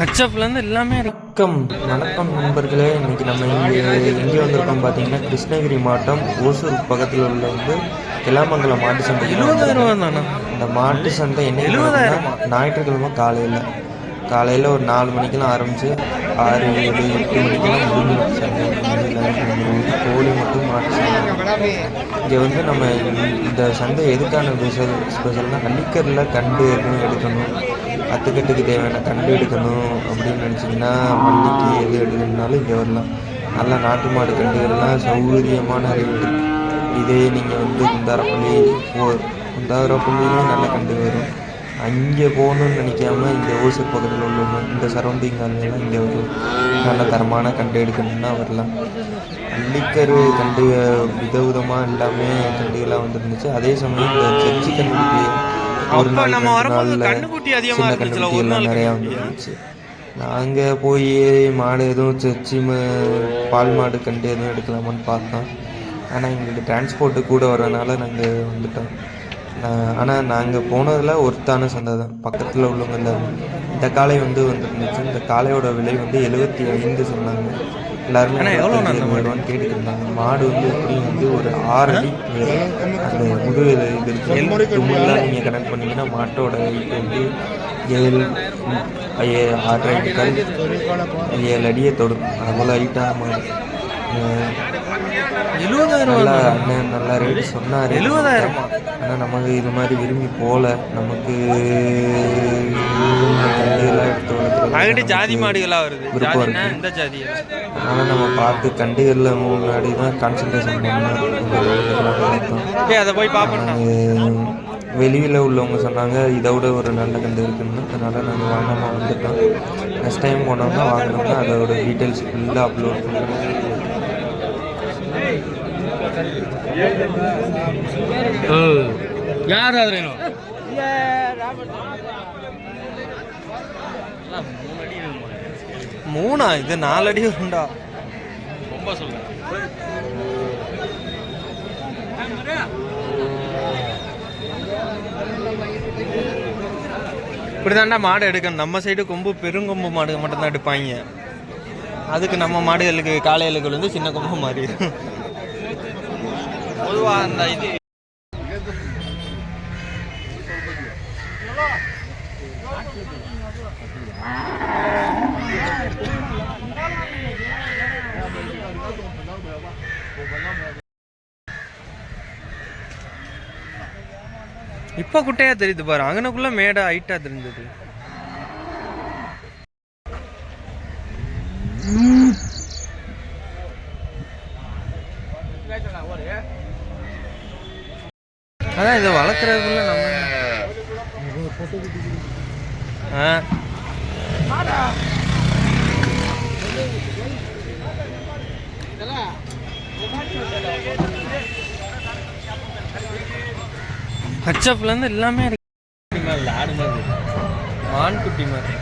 ஹச்சப்லேருந்து எல்லாமே இருக்கு. வணக்கம் நண்பர்களே. இன்னைக்கு நம்ம இங்கே எங்கே வந்திருக்கோம் பார்த்தீங்கன்னா கிருஷ்ணகிரி மாவட்டம் ஓசூர் பக்கத்தில் உள்ள வந்து கிளாமங்கலம் மாட்டு சந்தை இந்த மாட்டு சந்தை என்னைக்கு ஞாயிற்றுக்கிழமை காலையில். காலையில் ஒரு நாலு மணிக்கெல்லாம் ஆரம்பித்து ஆறு ஏழு எட்டு மணிக்கெல்லாம் முடிஞ்சிடும் கோழி மட்டும் மாட்டு சந்தை இங்கே வந்து நம்ம இந்த சந்தை எதுக்கான ஸ்பெஷல் ஸ்பெஷல்னால் அள்ளிக்கரில் கண்டு எதுவும் எடுக்கணும். அத்துக்கட்டுக்கு தேவையான கண்டு எடுக்கணும் அப்படின்னு நினச்சிங்கன்னா மல்லிக்கு எது எடுக்கணும்னாலும் இங்கே வரலாம். நல்லா நாட்டு மாடு கண்டுகள்லாம் சௌகரியமான ரேட்டு இதே நீங்கள் வந்து குந்தாரப்பள்ளி போ குந்தாரப்பள்ளியிலும் நல்ல கண்டு வரும். அங்கே போகணும்னு நினைக்காம இந்த ஓசூர் பக்கத்தில் உள்ளவங்க இந்த சரௌண்டிங் எல்லாம் இங்கே வரும் நல்ல தரமான கண்டு எடுக்கணும்னா வரலாம். அள்ளிக்கரு கண்டு விதவிதமாக எல்லாமே கண்டுகளாக வந்துருந்துச்சு. அதே சமயம் இந்த சர்ச்சி கண்டுபிடி ஒரு நாள் நாள்ல சின்ன ஒரு எல்லாம் நிறையா? வந்துருந்துச்சு. நாங்கள் போய் மாடு எதுவும் சர்ச்சி பால் மாடு கண்டு எதுவும் எடுக்கலாமான்னு பார்த்தோம். ஆனால் எங்களுக்கு டிரான்ஸ்போர்ட்டு கூட வரனால நாங்கள் வந்துட்டோம். ஆனால் நாங்கள் போனதில் ஒருத்தான சந்தை தான். பக்கத்தில் உள்ளவங்க இந்த இந்த காளை வந்து வந்துருந்துச்சு. இந்த காளையோட விலை வந்து எழுபத்தி ஐந்து சொன்னாங்க. எல்லாருமே அண்ணா, எவ்வளோ அண்ணா அந்த மாடு? மாடு வந்து எப்படியும் வந்து ஒரு ஆறு அடி. அந்த முதுகு இது இருக்கு. தும்மெல்லாம் நீங்கள் கனெக்ட் பண்ணீங்கன்னா மாட்டோட வந்து ஏழு ஏ- ஆறரை அடி கல் ஏழு அடியை தொடும். அவ்வளோ ஹைட்டான மாடு. அஹ் எழுபதாயிரம் நல்லா அண்ணன் நல்லா ரேட்டு சொன்னார். எழுபதாயிரமா ஆனால் நமக்கு இது மாதிரி விரும்பி போகல நமக்கு அங்கிட்டு ஜாதி மாடுகளா வருது. விருப்பம் ஜாதினா இருக்கு. இந்த ஜாதி அதனால் நம்ம பார்த்து கண்டுகளில் முன்னாடி தான் கான்சன்ட்ரேஷன் பண்ணணும். அதை போய் பாப்பேன்டா வெளியில் உள்ளவங்க சொன்னாங்க இதை விட ஒரு நல்ல கண்டு இருக்குன்னு. அதனால் நாங்கள் வாங்காமல் வந்துட்டோம். நெக்ஸ்ட் டைம் போனோம்னா வாங்கினோம்னா அதோட டீட்டெயில்ஸ் ஃபுல்லாக அப்லோட் பண்ணுறோம் யார் அது மூணா? இது நாலு அடி வரும்டா ரொம்ப சொல்ல இப்படிதான்டா மாடு எடுக்கணும். நம்ம சைடு கொம்பு பெருங்கொம்பு மாடு மட்டும்தான் எடுப்பாங்க. அதுக்கு நம்ம மாடுகளுக்கு காளைகளுக்கு வந்து சின்ன கொம்பு மாறிடும் பொதுவாக அந்த இது இப்போ குட்டையா தெரியுது பாரு. அங்கனக்குள்ள மேடை ஹைட்டா தெரிஞ்சது. அதான் இதை வளர்க்குறதுக்குள்ள நம்ம ஆ. ஹச்சப்லேருந்து எல்லாமே இருக்கு. ஆடு மாதிரி மான் குட்டி மாதிரி.